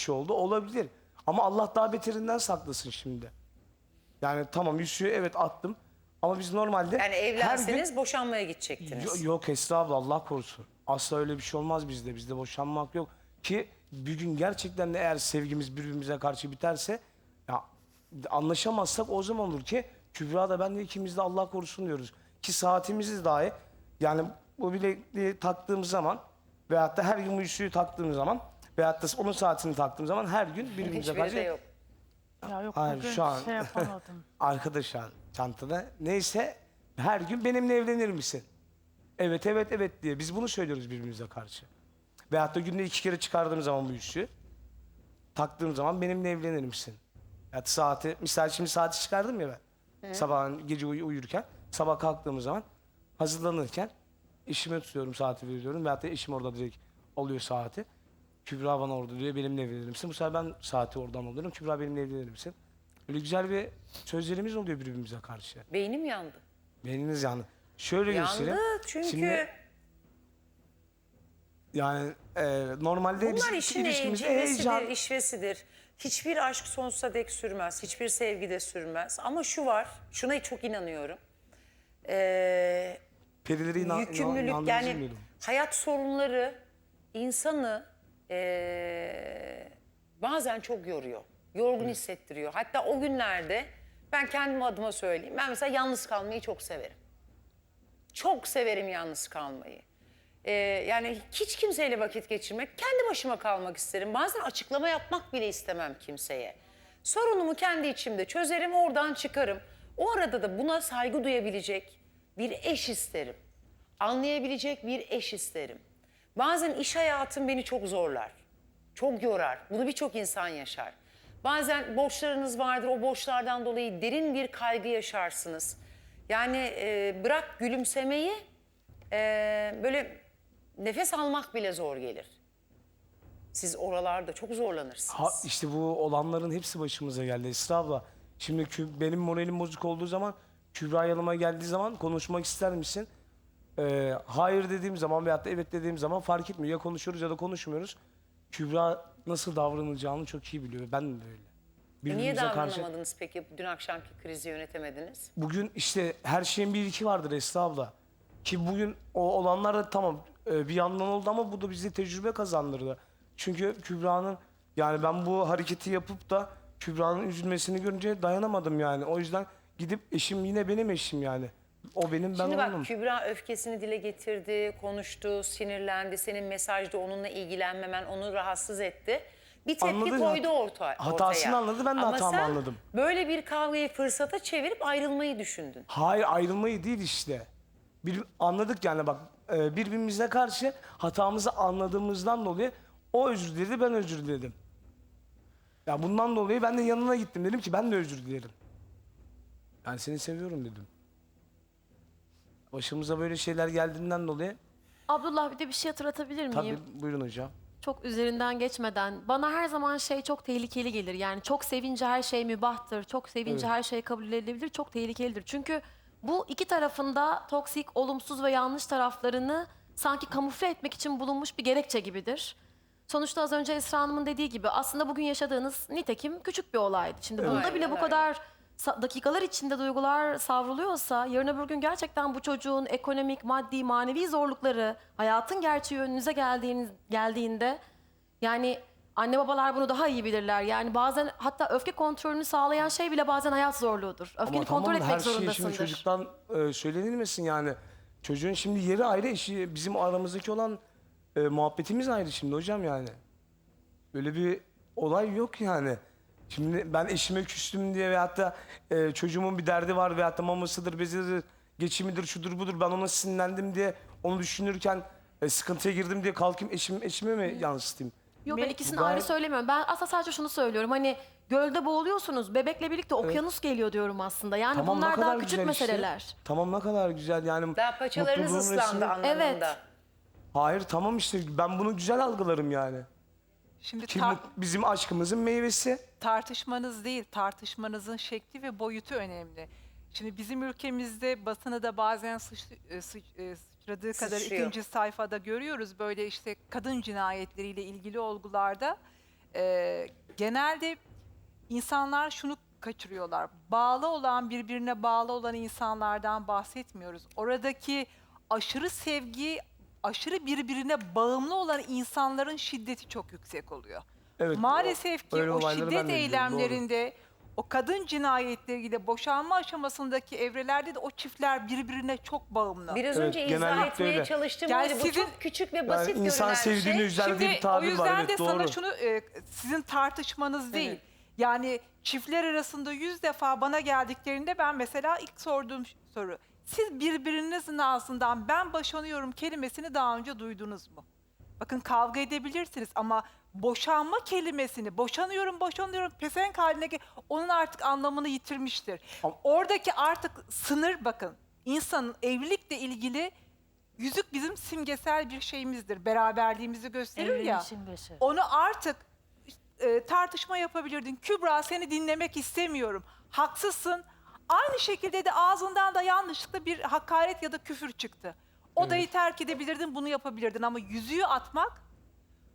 kişi oldu. Olabilir. Ama Allah daha beterinden saklasın şimdi. Yani tamam yüzüğü evet attım. Ama biz normalde Yani her gün- evlenseniz boşanmaya gidecektiniz. Yo- Yok estağfurullah Allah korusun. Asla öyle bir şey olmaz bizde. Bizde boşanmak yok. Ki bir gün gerçekten de eğer sevgimiz birbirimize karşı biterse ya anlaşamazsak o zaman olur ki Kübra da ben de ikimiz de Allah korusun diyoruz. Ki saatimizi dahi yani bu bilekliği taktığım zaman veyahut da her gün bu yüzüğü taktığım zaman veyahut da onun saatini taktığım zaman her gün birbirimize Hiçbiri karşı de yok. Ya yok Hayır, bugün şu an- şey yapamadım. arkadaşlar çantada neyse her gün benimle evlenir misin? Evet evet evet diye biz bunu söylüyoruz birbirimize karşı. Veyahut da günde iki kere çıkardığım zaman bu yüzüğü taktığım zaman benimle evlenir misin? Ya saati, misal şimdi saati çıkardım ya ben. Sabahın gece uyu- uyurken, sabah kalktığım zaman hazırlanırken eşime tutuyorum saati veriyorum. Veyahut da eşim orada direkt oluyor saati. Kübra bana orada diyor benimle evlenir misin? Bu sefer ben saati oradan alıyorum. Kübra benimle evlenir misin? Böyle güzel bir sözlerimiz oluyor birbirimize karşı. Beynim yandı. Beyniniz yandı. Şöyle göstereyim. Yandı çünkü Şimdi yani e, normalde bunlar bizim işin ilişkimizde heyecan... işvesidir. Hiçbir aşk sonsuza dek sürmez. Hiçbir sevgi de sürmez. Ama şu var, şuna çok inanıyorum. Ee, Perileri inan, yükümlülük inan, yani hayat sorunları insanı eee, bazen çok yoruyor. Yorgun hissettiriyor. Hatta o günlerde ben kendim adıma söyleyeyim. Ben mesela yalnız kalmayı çok severim. Çok severim yalnız kalmayı. Eee, yani hiç kimseyle vakit geçirmek, kendi başıma kalmak isterim. Bazen açıklama yapmak bile istemem kimseye. Sorunumu kendi içimde çözerim, oradan çıkarım. O arada da buna saygı duyabilecek bir eş isterim. Anlayabilecek bir eş isterim. Bazen iş hayatım beni çok zorlar. Çok yorar. Bunu birçok insan yaşar. Bazen borçlarınız vardır. O borçlardan dolayı derin bir kaygı yaşarsınız. Yani e, bırak gülümsemeyi e, böyle nefes almak bile zor gelir. Siz oralarda çok zorlanırsınız. Ha, işte bu olanların hepsi başımıza geldi Esra abla. Şimdi benim moralim bozuk olduğu zaman Kübra yanıma geldiği zaman konuşmak ister misin? Ee, hayır dediğim zaman veyahut da evet dediğim zaman fark etmiyor. Ya konuşuyoruz ya da konuşmuyoruz. Kübra nasıl davranılacağını çok iyi biliyor. Ben de öyle. E Niye Birbirimize karşı- davranamadınız peki? Dün akşamki krizi yönetemediniz. bugün işte her şeyin bir iki vardır Esra abla. Ki bugün o olanlar da tamam e, bir yandan oldu ama bu da bize tecrübe kazandırdı. Çünkü Kübra'nın yani ben bu hareketi yapıp da Kübra'nın üzülmesini görünce dayanamadım yani. O yüzden gidip eşim yine benim eşim yani. O benim ben Şimdi bak onun. Kübra öfkesini dile getirdi, konuştu, sinirlendi. Senin mesajda onunla ilgilenmemen onu rahatsız etti. Bir tepki Anladı, koydu orta, ortaya. hatasını anladı, ben de Ama hatamı sen anladım. böyle bir kavgayı fırsata çevirip ayrılmayı düşündün. Hayır ayrılmayı değil işte. Bir, anladık yani bak e, birbirimize karşı hatamızı anladığımızdan dolayı o özür diledi ben özür diledim. Ya bundan dolayı ben de yanına gittim dedim ki ben de özür dilerim. Yani seni seviyorum dedim. Başımıza böyle şeyler geldiğinden dolayı Abdullah bir de bir şey hatırlatabilir miyim? tabii buyurun hocam. Çok üzerinden geçmeden. Bana her zaman şey çok tehlikeli gelir. Yani çok sevince her şey mübahtır. Çok sevince Evet. her şey kabul edilebilir. Çok tehlikelidir. Çünkü bu iki tarafında toksik, olumsuz ve yanlış taraflarını sanki kamufle etmek için bulunmuş bir gerekçe gibidir. Sonuçta az önce Esra Hanım'ın dediği gibi aslında bugün yaşadığınız nitekim küçük bir olaydı. Şimdi bunda bile bu kadar dakikalar içinde duygular savruluyorsa yarın öbür gün gerçekten bu çocuğun ekonomik, maddi, manevi zorlukları hayatın gerçeği önünüze geldiğiniz, geldiğinde yani anne babalar bunu daha iyi bilirler. Yani bazen hatta öfke kontrolünü sağlayan şey bile bazen hayat zorluğudur. Öfkeni Ama kontrol tamam etmek her şey şimdi zorundasındır. çocuktan e, söylenilmesin yani. Çocuğun şimdi yeri ayrı, eşi, bizim aramızdaki olan e, muhabbetimiz ayrı şimdi hocam yani. Böyle bir olay yok yani. Şimdi ben eşime küstüm diye veyahut da e, çocuğumun bir derdi var veyahut da mamasıdır, bezidir, geçimidir, şudur budur ben ona sinirlendim diye onu düşünürken e, sıkıntıya girdim diye kalkayım eşim, eşime mi yansıtayım? Yok ben ikisini gayet- ayrı söylemiyorum. Ben aslında sadece şunu söylüyorum. Hani gölde boğuluyorsunuz. Bebekle birlikte okyanus geliyor diyorum aslında. Yani bunlar daha küçük güzel işte. meseleler. Tamam ne kadar güzel yani. Daha paçalarınız mutluluğun ıslandı resmi- anlamında. Evet. Hayır tamam işte ben bunu güzel algılarım yani. Şimdi Ki tar- bu bizim aşkımızın meyvesi. tartışmanız değil, tartışmanızın şekli ve boyutu önemli. Şimdi bizim ülkemizde basını da bazen sıç, e, sıç- e, sıçradığı kadar Sıçrıyor. ikinci sayfada görüyoruz. Böyle işte kadın cinayetleriyle ilgili olgularda Ee, genelde insanlar şunu kaçırıyorlar. Bağlı olan, birbirine bağlı olan insanlardan bahsetmiyoruz. Oradaki aşırı sevgi, aşırı birbirine bağımlı olan insanların şiddeti çok yüksek oluyor. Evet, Maalesef o- ki öyle o olayları ben şiddet de biliyorum, doğru. eylemlerinde o kadın cinayetleriyle boşanma aşamasındaki evrelerde de o çiftler birbirine çok bağımlı. Biraz Evet, önce izah genellikle etmeye öyle. çalıştığım Yani oydu. Bu sizin- çok küçük ve Yani basit insan görünen sevdiğini şey. üzer diye Şimdi bir tabir o yüzden var. Evet, de doğru. sana şunu e, sizin tartışmanız değil. Yani çiftler arasında yüz defa bana geldiklerinde ben mesela ilk sorduğum ş- soru. Siz birbirinizin ağzından ben boşanıyorum kelimesini daha önce duydunuz mu? Bakın kavga edebilirsiniz ama boşanma kelimesini boşanıyorum boşanıyorum pesenk haline ge- onun artık anlamını yitirmiştir. Ama- Oradaki artık sınır bakın insanın evlilikle ilgili yüzük bizim simgesel bir şeyimizdir. Beraberliğimizi gösterir ya. Evlilik simgesi. Onu artık e, tartışma yapabilirdin. Kübra seni dinlemek istemiyorum. Haksızsın. Aynı şekilde de ağzından da yanlışlıkla bir hakaret ya da küfür çıktı. Odayı terk edebilirdin, bunu yapabilirdin ama yüzüğü atmak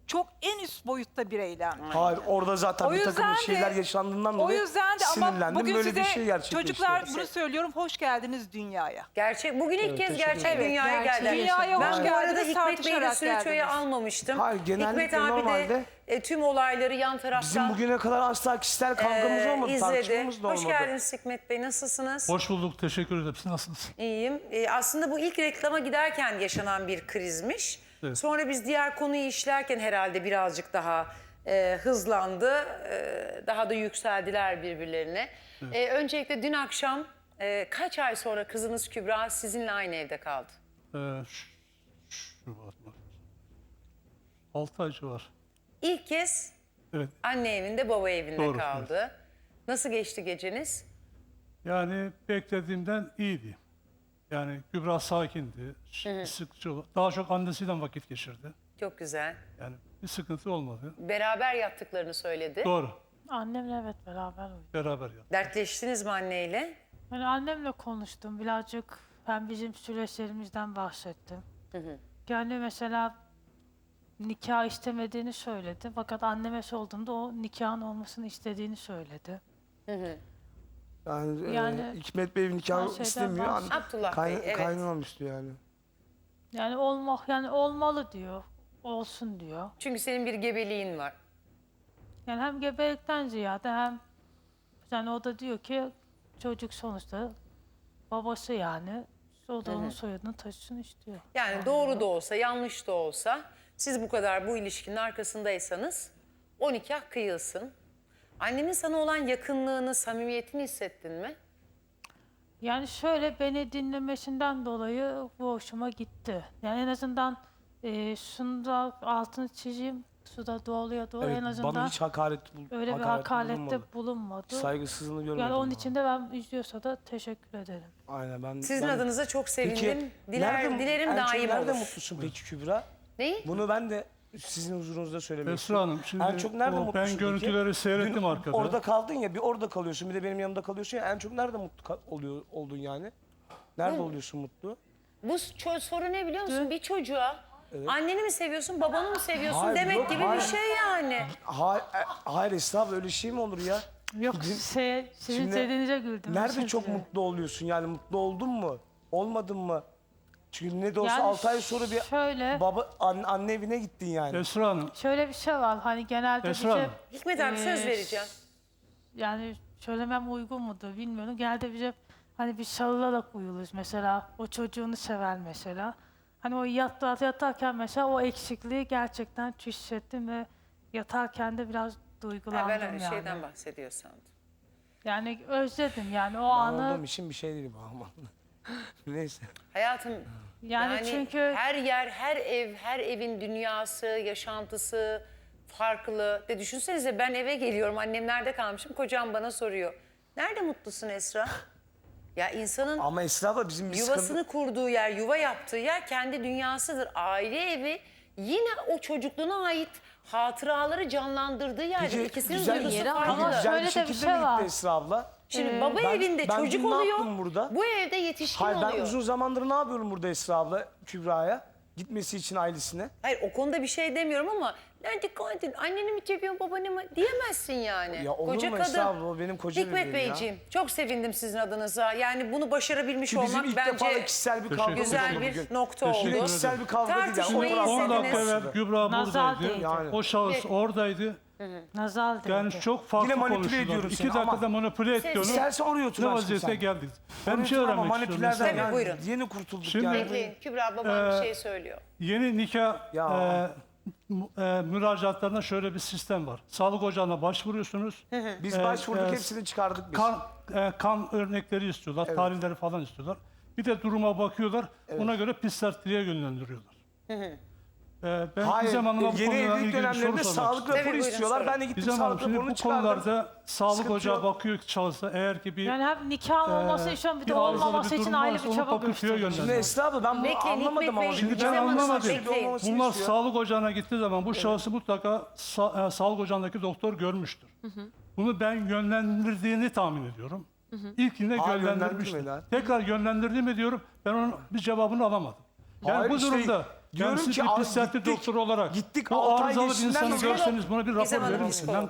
çok en üst boyutta bir eylem. Hayır orada zaten O bir takım yüzden de- şeyler yaşandığından O dolayı yüzden de ama sinirlendim. bugün Böyle size bir şey gerçekleşti. çocuklar bunu söylüyorum, hoş geldiniz dünyaya. Gerçek, bugün ilk Evet, kez gerçek dünyaya Gerçek geldi. dünyaya ben hoş bu arada geldiniz, Hikmet Bey'i de tartışarak Sürütü'ye geldiniz. almamıştım. Hayır, genellikle Hikmet abi de normalde- e, tüm olayları yan taraftan Bizim bugüne kadar asla kişisel kavgamız e, olmadı, izledi. tartışmamız da olmadı. Hoş geldiniz Hikmet Bey, nasılsınız? Hoş bulduk, teşekkür ederim. Siz nasılsınız? İyiyim. E, aslında bu ilk reklama giderken yaşanan bir krizmiş. Evet. Sonra biz diğer konuyu işlerken herhalde birazcık daha e, hızlandı. E, daha da yükseldiler birbirlerine. E, öncelikle dün akşam e, kaç ay sonra kızınız Kübra sizinle aynı evde kaldı? Ee, Şubat mı? 6 ay civar. İlk kez Evet. anne evinde baba evinde Doğru, kaldı. Nasıl geçti geceniz? Yani beklediğimden iyiydi. Yani Kübra sakindi, ol- Daha çok annesiyle vakit geçirdi. Çok güzel. Yani bir sıkıntı olmadı. Beraber yattıklarını söyledi. Doğru, Annemle evet beraber uyudum. beraber ya. Dertleştiniz mi anneyle? Ben annemle konuştum birazcık. Ben bizim süreçlerimizden bahsettim. Yani mesela nikah istemediğini söyledi. Fakat anneme sorduğumda o nikahın olmasını istediğini söyledi. Yani, Yani- e, Hikmet Bey Her nikah şeyden istemiyor. bahs- An- Abdullah kay- Bey, evet. Kaynanam istiyor yani. Yani olma yani olmalı diyor. Olsun diyor. Çünkü senin bir gebeliğin var. Yani hem gebelikten ziyade hem yani o da diyor ki çocuk sonuçta babası yani o da onun soyadını taşısın istiyor. Yani doğru da olsa, yanlış da olsa siz bu kadar bu ilişkinin arkasındaysanız o nikah kıyılsın. Annenin sana olan yakınlığını, samimiyetini hissettin mi? Yani şöyle beni dinlemesinden dolayı bu hoşuma gitti. Yani en azından e, şunu da altını çizeyim. Su da doğuluya doğru Evet, en azından bana hiç hakaret bul- öyle bir hakaret hakarette bulunmadı. bulunmadı. Saygısızlığını görmedim. Yani onun ama. için de ben izliyorsa da teşekkür ederim. Aynen ben. Sizin ben- adınıza çok sevindim. Peki, Diler, nerede- dilerim en çok daim nerede olur. mutlusun peki Kübra? Neyi? Bunu ben de sizin huzurunuzda söylemek Esra istiyorum. Hanım, şimdi en çok nerede o mutlusun ben peki? görüntüleri seyrettim Dün arkada. Orada kaldın ya bir orada kalıyorsun bir de benim yanımda kalıyorsun ya en çok nerede mutlu oluyor oldun yani? Nerede oluyorsun mutlu? Bu ço- soru ne biliyor musun? Bir çocuğa anneni mi seviyorsun, babanı mı seviyorsun Hayır, demek yok, gibi hayır. bir şey yani. Hayır, hayır estağfurullah öyle şey mi olur ya? Yok Dün- şey, sizin Şimdi dediğinize güldüm. Nerede çok mutlu oluyorsun yani mutlu oldun mu? Olmadın mı? Çünkü ne de olsa Yani 6 ay sonra bir şöyle- baba an- anne evine gittin yani. Esra Hanım, Şöyle bir şey var hani genelde Esra bize Hanım. Hikmet abi söz Ee, vereceğim. yani söylemem uygun mudur bilmiyorum. Genelde bize hani bir sarılarak uyuluruz mesela. O çocuğunu sever mesela. Hani o yatta, yatarken mesela o eksikliği gerçekten hissettim ve yatarken de biraz Ha, duygulandım ben yani. şeyden bahsediyor sandım. Yani özledim yani o Ben anı. olduğum için bir şey değil bu ama. Neyse. Hayatım Yani, Yani çünkü her yer, her ev, her evin dünyası, yaşantısı farklı. De düşünsenize ben eve geliyorum, annem nerede kalmışım, kocam bana soruyor. Nerede mutlusun Esra? Ya insanın Ama Esra abla bizim bir yuvasını sıkıntı... kurduğu yer, yuva yaptığı yer kendi dünyasıdır. Aile evi yine o çocukluğuna ait hatıraları canlandırdığı yerdir. Peki, İkisinin güzel- duygusu Yeri farklı. ama şöyle bir de bir şekilde şey var. Esra abla? Şimdi baba Ben- evinde ben çocuk dün ne oluyor, yaptım burada? bu evde yetişkin Hayır ben oluyor. uzun zamandır ne yapıyorum burada Esra abla Kübra'ya? Gitmesi için ailesine. Hayır o konuda bir şey demiyorum ama dikkat edin. Anneni mi seviyorsun babanı mı diyemezsin yani. Ya olur koca mu kadın. estağfurullah, o benim koca Hikmet bebeğim ya. Beyciğim çok sevindim sizin adınıza. Yani bunu başarabilmiş Ki bizim olmak ilk defa da bence kişisel bir kavga güzel oldu bir bugün. nokta Teşekkür oldu. ederim. Kişisel bir kavga değil. Tartışmayı Yani. O 10 dakika evvel Kübra Nazar buradaydı. değdi. Yani. O şahıs oradaydı. Nazar değdi. Yani çok farklı Yine manipüle ediyorum İki seni ama- dakikada manipüle etti onu. İstersen oraya Ne oturarsın vaziyete sen. geldik. Ben bir şey Ama öğrenmek istiyorum. manipülerden mesela. yani buyurun. yeni kurtulduk Şimdi- yani. Bekleyin. Kübra babam bir Ee, şey söylüyor. Yeni nikah Ya. e, mu- e, müracaatlarında şöyle bir sistem var. Sağlık ocağına başvuruyorsunuz. Biz Ee, başvurduk e, hepsini çıkardık biz. Kan, e, kan örnekleri istiyorlar, tarihleri falan istiyorlar. Bir de duruma bakıyorlar, ona göre psikiyatriye yönlendiriyorlar. Ee, ben Hayır, Gizem Hanım'a bu yeni konuyla evlilik ilgili bir soru dönemlerinde sormak sağlık istiyorum. raporu buyurun istiyorlar. sorun. Ben de gittim Gizem Hanım sağlık şimdi raporunu bu çıkardım. konularda sağlık Sıkıntı ocağı yok. bakıyor ki çalışsa eğer ki bir Yani hem nikah olması için bir de arızalı olmaması için durum ayrı varsa bir onu çaba gösteriyor. Şimdi. Esra abla ben bunu Bekleyin, anlamadım ama. Şimdi Gizem ben Hanım, anlamadım. bekleyin. Bunlar sağlık ocağına gittiği zaman bu şahsı mutlaka sa- e, sağlık ocağındaki doktor görmüştür. Bunu ben yönlendirdiğini tahmin ediyorum. İlkinde yönlendirmiştir. yönlendirmediler. Tekrar yönlendirdi mi diyorum ben onun bir cevabını alamadım. Yani Hayır, bu işte durumda diyorum yani siz ki, bir psikiyatri gittik, doktoru olarak gittik, bu ay arızalı bir insanı görseniz buna bir rapor verir misiniz? Ben.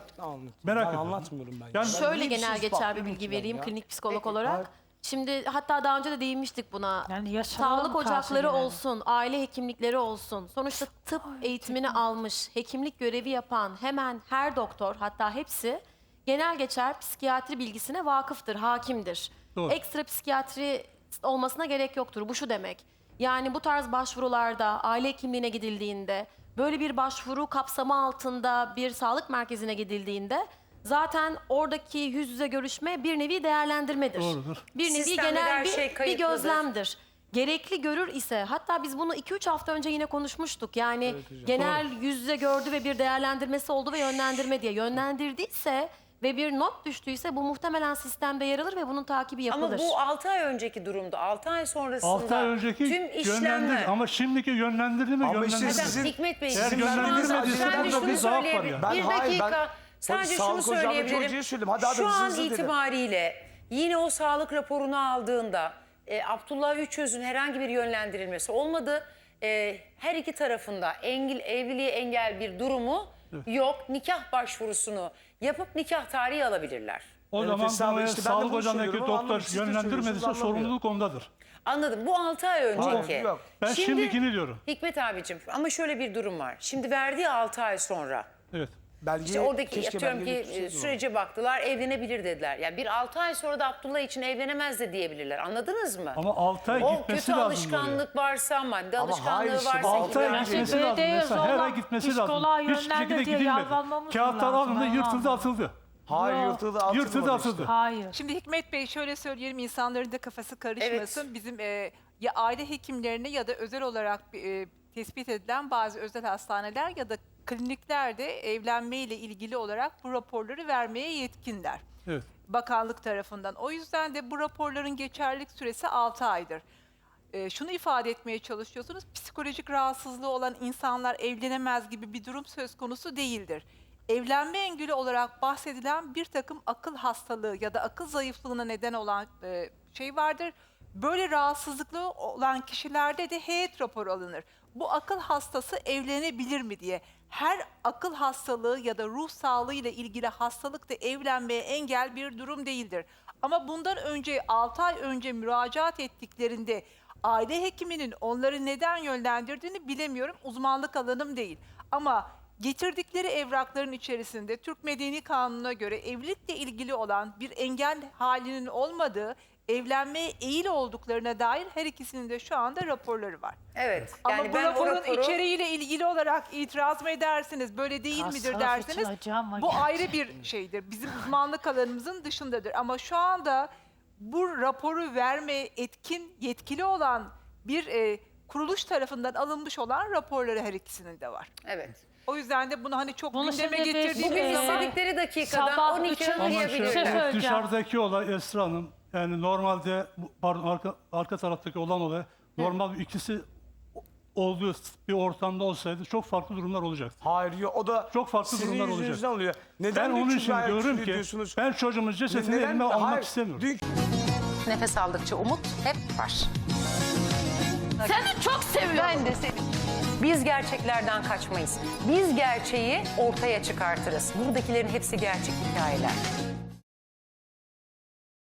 Merak ben anlatmıyorum ben. Yani- Şöyle genel geçer bir bilgi vereyim klinik psikolog olarak. Şimdi hatta daha önce de değinmiştik buna. Yani Sağlık ocakları olsun, aile hekimlikleri olsun. Sonuçta tıp eğitimini almış, hekimlik görevi yapan hemen her doktor hatta hepsi genel geçer psikiyatri bilgisine vakıftır, hakimdir. Doğru. Ekstra psikiyatri olmasına gerek yoktur. Bu şu demek. Yani bu tarz başvurularda aile hekimliğine gidildiğinde, böyle bir başvuru kapsamı altında bir sağlık merkezine gidildiğinde zaten oradaki yüz yüze görüşme bir nevi değerlendirmedir. Doğrudur. Bir nevi Sistemde genel her bir, şey bir kayıtlıdır. gözlemdir. Gerekli görür ise hatta biz bunu 2-3 hafta önce yine konuşmuştuk. Yani genel yüz yüze gördü ve bir değerlendirmesi oldu ve yönlendirme diye. Yönlendirdiyse ve bir not düştüyse bu muhtemelen sistemde yer alır ve bunun takibi Ama yapılır. bu 6 ay önceki durumda, 6 ay sonrasında 6 ay önceki tüm yönlendir işlemler... ama şimdiki yönlendirdi mi? Ama işte sizin- Hikmet Bey, Eğer sizin yönlendirmediyse zamanınız- burada ben şunu bir zaaf var söyleyebilirim. yani. Ben bir hayır, ben-. Sadece Tabii şunu sağlık ocağındaki söyleyebilirim. hocaya söyledim. Hadi Şu hızlı an hızlı dedim. itibariyle yine o sağlık raporunu aldığında e, Abdullah Üçöz'ün herhangi bir yönlendirilmesi olmadı. E, her iki tarafında engel, evliliğe engel bir durumu yok. Nikah başvurusunu yapıp nikah tarihi alabilirler. O Evet, zaman hesabı bunu işte ben de sağlık bunu ocağındaki söylüyorum ama doktor anladım, siz de yönlendirmediyse söylüyorsunuz, sorumluluk ondadır. Anladım. Bu 6 ay önceki. Yok. Ben şimdikini diyorum. Hikmet abicim ama şöyle bir durum var. Şimdi verdiği 6 ay sonra Evet. Belgeyi İşte oradaki atıyorum ki e, sürece baktılar evlenebilir dediler. Yani bir 6 ay sonra da Abdullah için evlenemez de diyebilirler. Anladınız mı? Ama 6 ay o gitmesi kötü lazım oraya. alışkanlık varsa, madde Ama alışkanlığı hayır işte, varsa altı ay gibi. gitmesi lazım. Mesela her ay gitmesi psikoloğa lazım. Yönlendir şekilde diye yalvarmamız mı Kağıtlar alındı, yırtıldı, atıldı. Hayır Yok. yırtıldı atılmadı Yırtıldı, işte. atıldı. Hayır. Şimdi Hikmet Bey şöyle söyleyelim insanların da kafası karışmasın. Bizim e, ya aile hekimlerine ya da özel olarak e, tespit edilen bazı özel hastaneler ya da kliniklerde evlenme ile ilgili olarak bu raporları vermeye yetkinler. Evet. Bakanlık tarafından. O yüzden de bu raporların geçerlilik süresi 6 aydır. Ee, şunu ifade etmeye çalışıyorsunuz. Psikolojik rahatsızlığı olan insanlar evlenemez gibi bir durum söz konusu değildir. Evlenme engeli olarak bahsedilen bir takım akıl hastalığı ya da akıl zayıflığına neden olan e, şey vardır. Böyle rahatsızlıklı olan kişilerde de heyet raporu alınır. Bu akıl hastası evlenebilir mi diye. Her akıl hastalığı ya da ruh sağlığı ile ilgili hastalık da evlenmeye engel bir durum değildir. Ama bundan önce 6 ay önce müracaat ettiklerinde aile hekiminin onları neden yönlendirdiğini bilemiyorum. Uzmanlık alanım değil. Ama getirdikleri evrakların içerisinde Türk Medeni Kanunu'na göre evlilikle ilgili olan bir engel halinin olmadığı, evlenmeye eğil olduklarına dair her ikisinin de şu anda raporları var. Evet. Ama Yani bu ben o raporun raporu- içeriğiyle ilgili olarak itiraz mı edersiniz, böyle değil Ya midir için dersiniz. Bu gerçekten. ayrı bir şeydir. Bizim uzmanlık alanımızın dışındadır. Ama şu anda bu raporu vermeye etkin, yetkili olan bir e, kuruluş tarafından alınmış olan raporları her ikisinin de var. Evet. O yüzden de bunu hani çok Bunu gündeme şimdi biz- getirdiğimiz Bugün Ee, zaman istedikleri dakikadan sabah o nikahı üçün- Ama Bir şey şu, kıyabilirler. söyleyeceğim. dışarıdaki olay Esra Hanım, yani normalde, bu- pardon arka, arka taraftaki olan olay, normal ikisi olduğu bir ortamda olsaydı çok farklı durumlar olacaktı. Hayır yok o da Çok farklı sizin durumlar yüzünüzden olacak. oluyor. Neden Ben onun bir için diyorum ki ediyorsunuz? ben çocuğumun cesetini Neden- elime almak Hayır, istemiyorum. dün Nefes aldıkça umut hep var. Seni çok seviyorum. Ben de seni. Biz gerçeklerden kaçmayız. Biz gerçeği ortaya çıkartırız. Buradakilerin hepsi gerçek hikayeler.